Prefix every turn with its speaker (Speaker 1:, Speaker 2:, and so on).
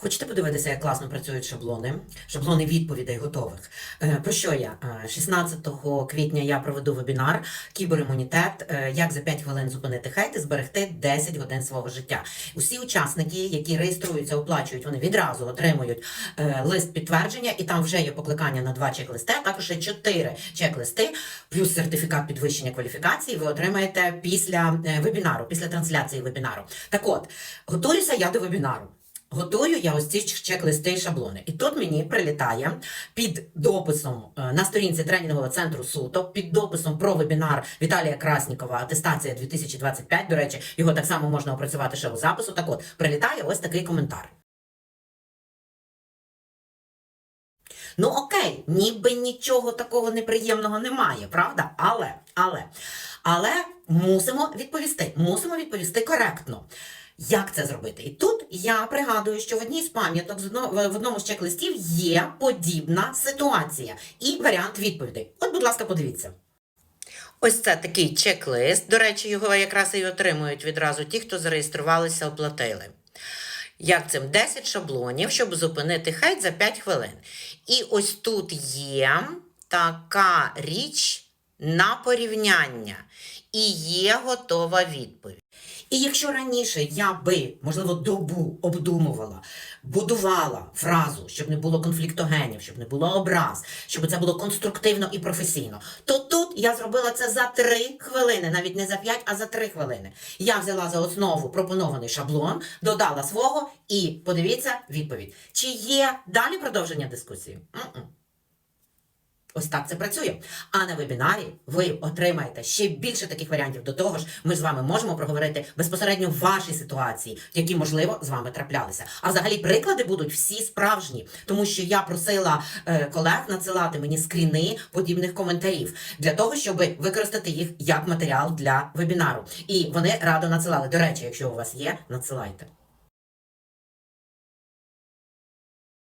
Speaker 1: Хочете подивитися, як класно працюють шаблони? Шаблони відповідей готових. Е, Про що я? Е, 16 квітня я проведу вебінар Кіберимунітет. е, Як за 5 хвилин зупинити хейт і зберегти 10 годин свого життя. Усі учасники, які реєструються, оплачують, вони відразу отримують е, лист підтвердження, і там вже є покликання на два чек-листи, а також ще 4 чек-листи, плюс сертифікат підвищення кваліфікації. Ви отримаєте після е, вебінару, після трансляції вебінару. Так от, готуюся я до вебінару. Готую я ось ці чек-листи і шаблони. І тут мені прилітає під дописом е, на сторінці тренінгового центру суто, під дописом про вебінар Віталія Краснікова Атестація 2025. До речі, його так само можна опрацювати ще у запису. Так от, прилітає ось такий коментар. Ну окей, ніби нічого такого неприємного немає, правда? Але, але, але мусимо відповісти. Мусимо відповісти коректно. Як це зробити? І тут я пригадую, що в одній з пам'яток в одному з чек-листів є подібна ситуація і варіант відповідей. От, будь ласка, подивіться. Ось це такий чек-лист. До речі, його якраз і отримують відразу ті, хто зареєструвалися, оплатили. Як цим 10 шаблонів, щоб зупинити хейт за 5 хвилин. І ось тут є така річ на порівняння. І є готова відповідь. І якщо раніше я би, можливо, добу обдумувала, будувала фразу, щоб не було конфліктогенів, щоб не було образ, щоб це було конструктивно і професійно, то тут я зробила це за три хвилини, навіть не за п'ять, а за три хвилини. Я взяла за основу пропонований шаблон, додала свого і подивіться відповідь. Чи є далі продовження дискусії? М-м. Ось так це працює. А на вебінарі ви отримаєте ще більше таких варіантів. До того ж, ми з вами можемо проговорити безпосередньо ваші ситуації, які можливо з вами траплялися. А взагалі приклади будуть всі справжні, тому що я просила е, колег надсилати мені скріни подібних коментарів для того, щоб використати їх як матеріал для вебінару. І вони радо надсилали. До речі, якщо у вас є, надсилайте.